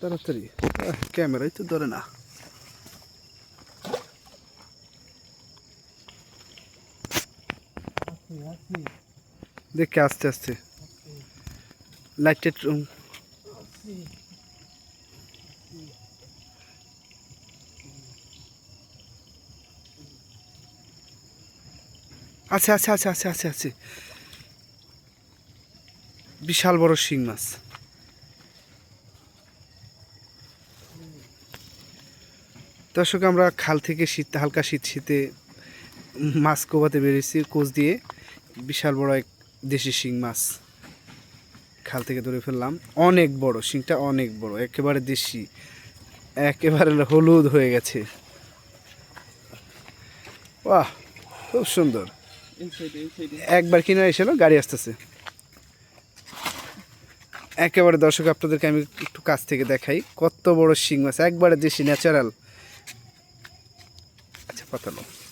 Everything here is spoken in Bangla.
তাড়াতাড়ি ক্যামেরাই তো ধরে না দেখে আস্তে আস্তে লাইটের আছে আছে আছে আছে আছে আছে বিশাল বড় শিং মাছ দর্শক আমরা খাল থেকে শীত হালকা শীত শীতে মাছ কোবাতে বেরিয়েছি কোচ দিয়ে বিশাল বড় এক দেশি শিং মাছ খাল থেকে ধরে ফেললাম। অনেক বড় শিংটা অনেক বড় একেবারে দেশি একেবারে হলুদ হয়ে গেছে। বাহ খুব সুন্দর। একবার কিনে এসেল গাড়ি আসতেছে। একেবারে দর্শক আপনাদেরকে আমি একটু কাছ থেকে দেখাই কত বড় শিং মাছ একবারে দেশি ন্যাচারাল Até logo.